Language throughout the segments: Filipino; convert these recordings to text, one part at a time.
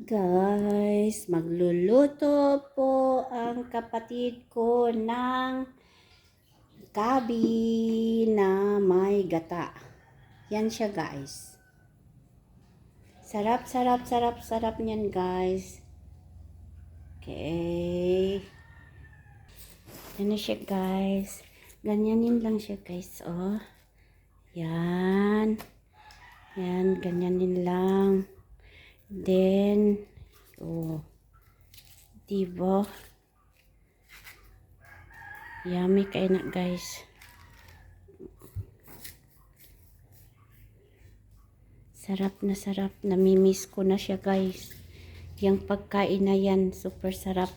Guys, magluluto po ang kapatid ko ng gabi na may gata. Yan siya guys. Sarap, sarap, sarap, sarap niyan guys. Okay. Yan na siya guys. Ganyanin lang siya guys. Oh. Yan. Yan, ganyanin lang. Then, oh, diba? Yummy kayo na guys. Sarap na sarap. Namimiss ko na siya guys. Yung pagkain na yan, super sarap.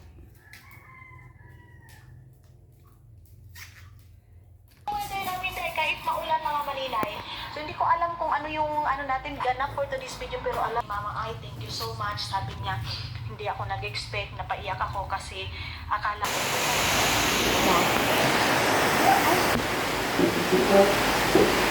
so much. Sabi niya, hindi ako nag-expect, napaiyak ako kasi akala ko Thank you.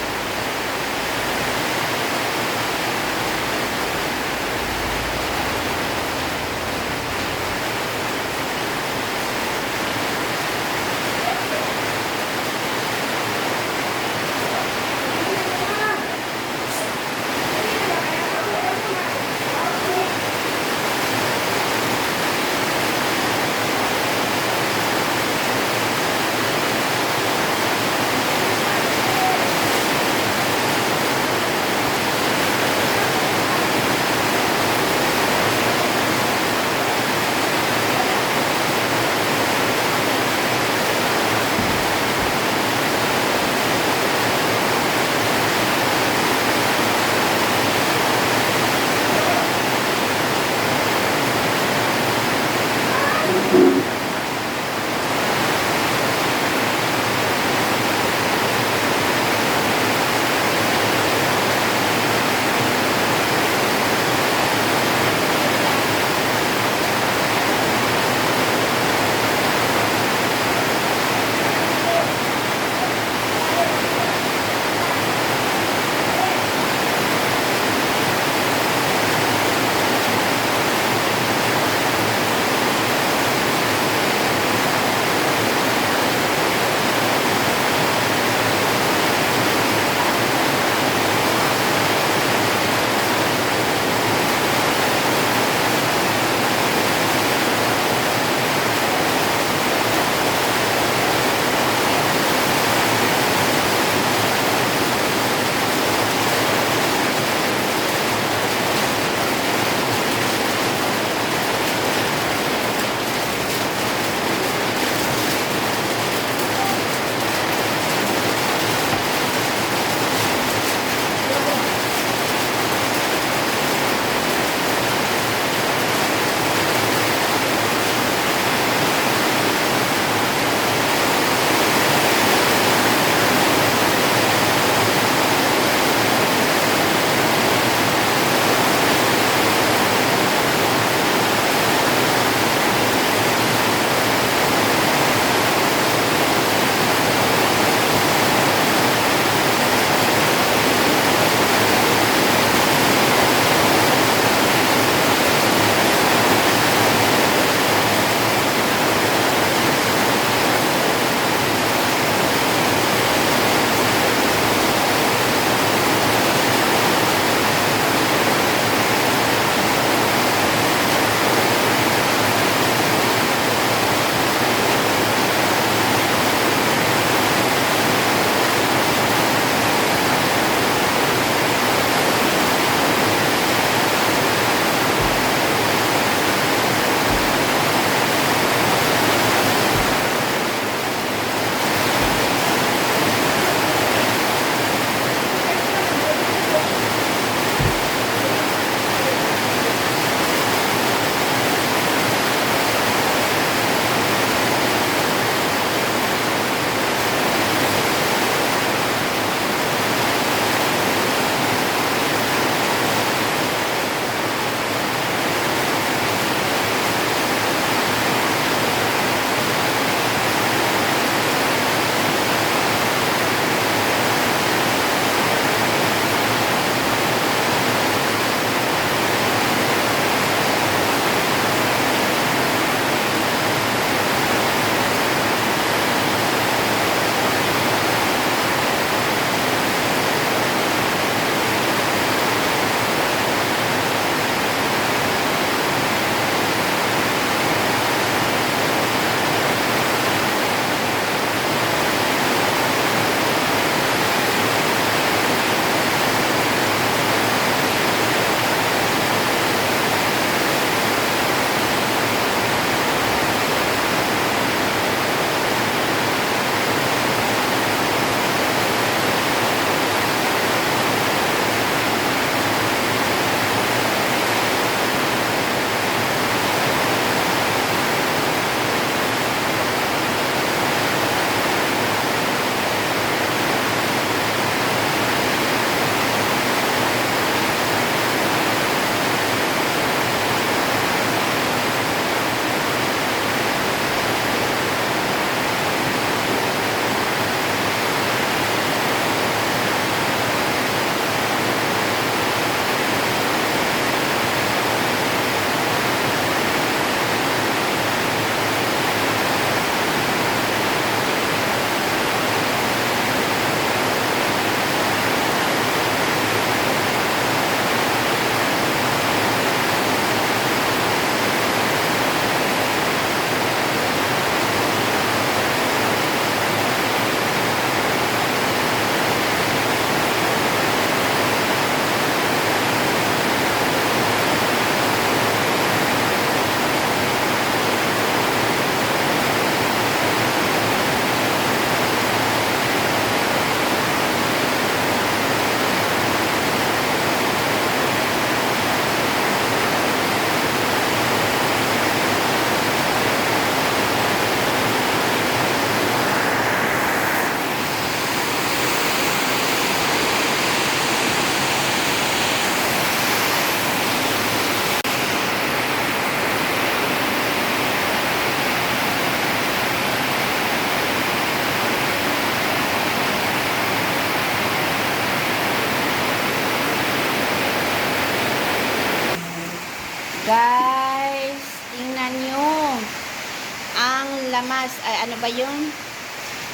Ano ba yun?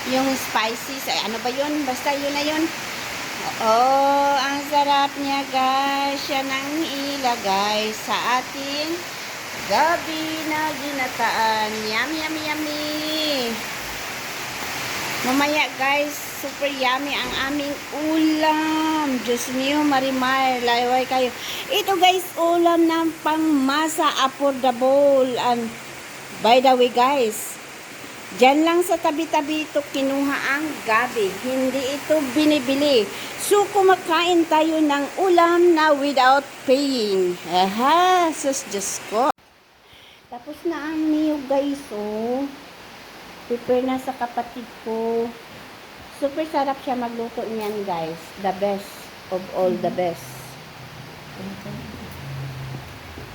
Yung spices, ay ano ba yun? Basta yun na yun. Oh, ang sarap niya guys. Siya nang ilagay sa ating gabi na ginataan. Yummy, yummy, yummy. Mamaya guys, super yummy ang aming ulam. Diyos niyo, marimar, layway kayo. Ito guys, ulam ng pangmasa affordable. And by the way guys, Diyan lang sa tabi-tabi ito kinuha ang gabi. Hindi ito binibili. So, kumakain tayo ng ulam na without paying. Aha, sus Diyos ko. Tapos na ang niyo guys, oh. Prepare na sa kapatid ko. Super sarap siya magluto niyan guys. The best of all the best.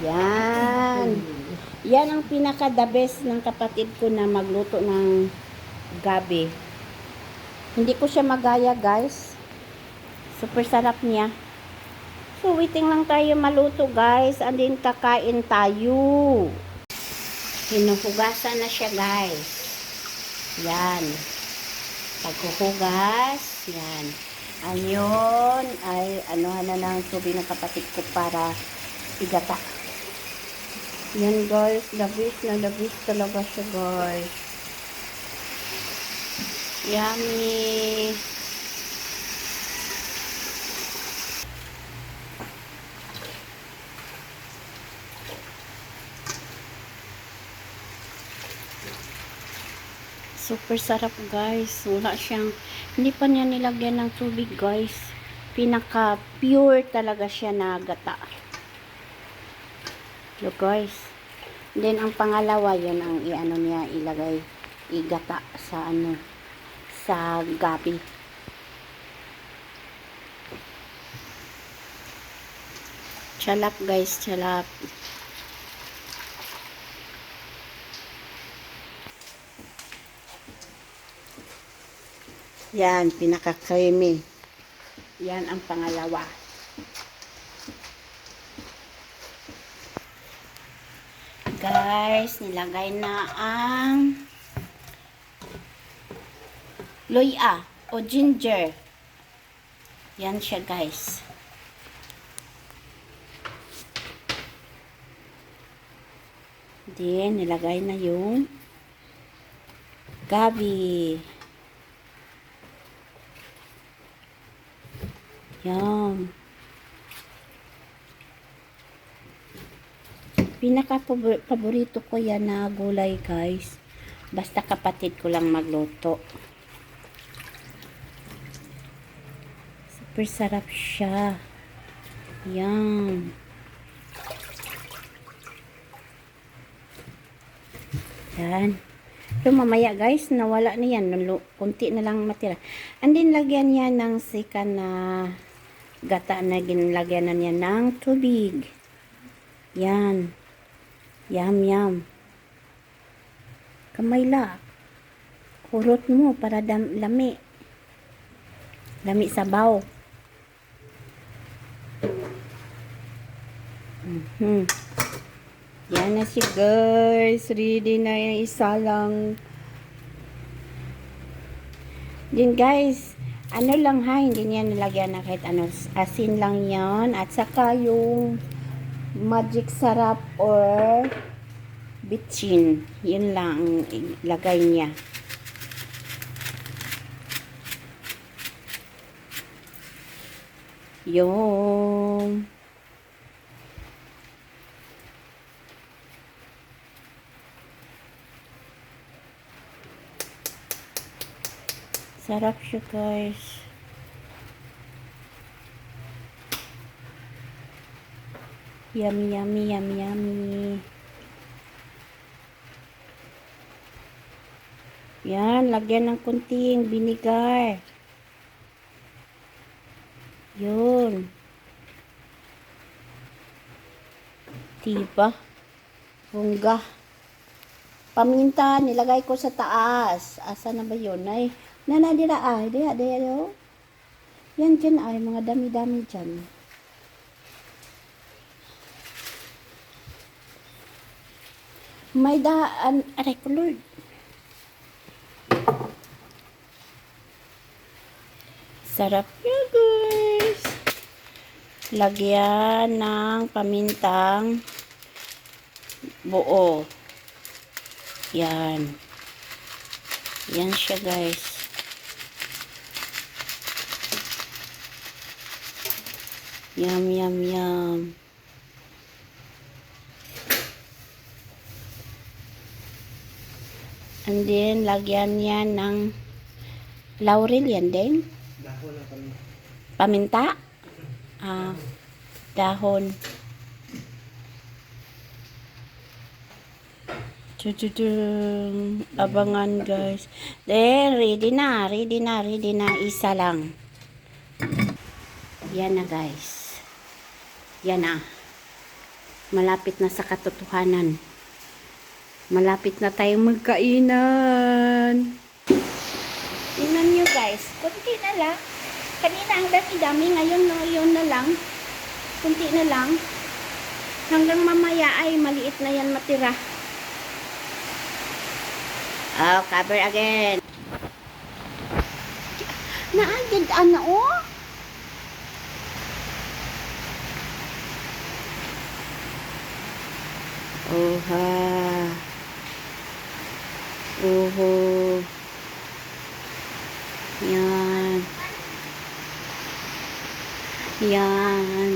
Yan. Yan ang pinaka the best ng kapatid ko na magluto ng gabi. Hindi ko siya magaya guys. Super sarap niya. So waiting lang tayo maluto guys. And then kakain tayo. Hinuhugasan na siya guys. Yan. Paghuhugas. Yan. Ayun ay ano na ng tubig ng kapatid ko para igata. Yan guys, labis na labis talaga siya guys. Yummy! Super sarap guys. Wala siyang, hindi pa niya nilagyan ng tubig guys. Pinaka pure talaga siya na gata. Look guys. Then ang pangalawa yan ang iano niya ilagay igata sa ano sa gabi. Chalap guys, chalap. Yan, pinaka-creamy. Yan ang pangalawa. Guys, nilagay na ang loya o ginger. Yan siya guys. Then, nilagay na yung gabi. Yan. Pinaka paborito ko yan na gulay guys. Basta kapatid ko lang magluto. Super sarap siya. Yan. Yan. So, mamaya guys, nawala na yan. Kunti na lang matira. And then, lagyan niya ng sika na gata na ginlagyan na niya ng tubig. Yan. Yum, yum. Kamay la. Kurot mo para dam lami. Lami sabaw. Mhm. Yan na siya guys. Ready na yung isa lang. Din guys, ano lang ha, hindi niya nilagyan na kahit ano. Asin lang yan. At saka yung magic sarap or bitchin. Yun lang ang ilagay niya. Yung sarap siya guys. Yummy, yummy, yummy, yummy. Yan, lagyan ng kunting vinegar. Yun. Diba? Bungga. Paminta, nilagay ko sa taas. Asa na ba yun? Ay, nana, dira ay. Dira, dira, dira. Yan dyan ay, mga dami-dami dyan. May daan. Aray ko, Lord. Sarap yan, guys. Lagyan ng pamintang buo. Yan. Yan siya, guys. Yum, yum, yum. And then, lagyan yan ng laurel yan din. Paminta. Ah, dahon. Tududung. Abangan guys. Then, ready na. Ready na. Ready na. Isa lang. Yan na guys. Yan na. Malapit na sa katotohanan. Malapit na tayong magkainan. Tingnan nyo guys. Kunti na lang. Kanina ang dami-dami. Ngayon, ngayon na lang. Kunti na lang. Hanggang mamaya ay maliit na yan matira. Oh, cover again. Naagad ano oh. Oha. Oho. Yan. Yan.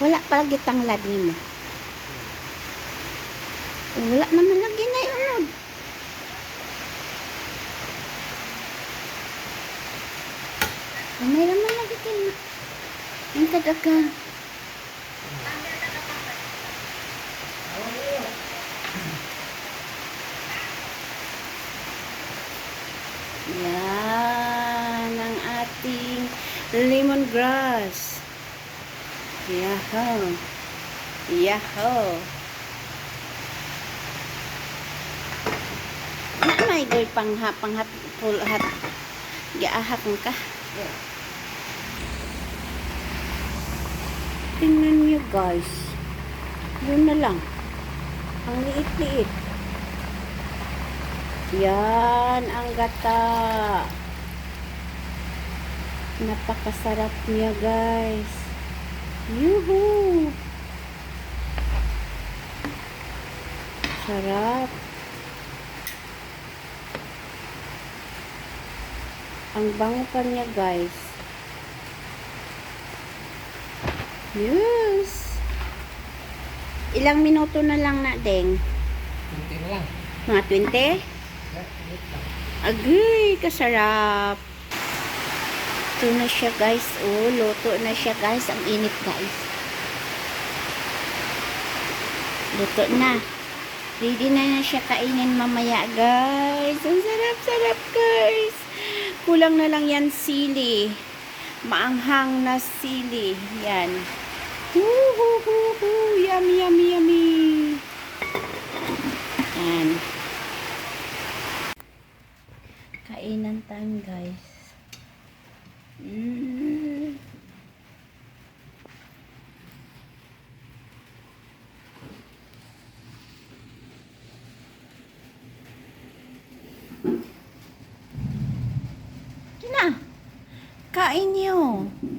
Wala pala gitang lagi mo. Wala naman lagi na yun. May naman lagi kayo. Ang kadaga. Yan ang ating lemongrass. Yaho. Yaho. Na may girl pang ha, pang hat, full hat. Giahak mo ka. Tingnan niyo guys. Yun na lang. Ang liit-liit. Yan ang gata. Napakasarap niya guys. Yuhu! Sarap. Ang bango pa niya guys. Yes. Ilang minuto na lang na, Deng? Kunti na lang. Mga 20? Agay, kasarap. Ito na siya guys. Oh, luto na siya guys. Ang init guys. Luto na. Ready na na siya kainin mamaya guys. Ang sarap-sarap guys. Kulang na lang yan sili. Maanghang na sili. Yan. Woohoo! Yummy, yummy, yummy. Yan. Kainan time, guys. Kain.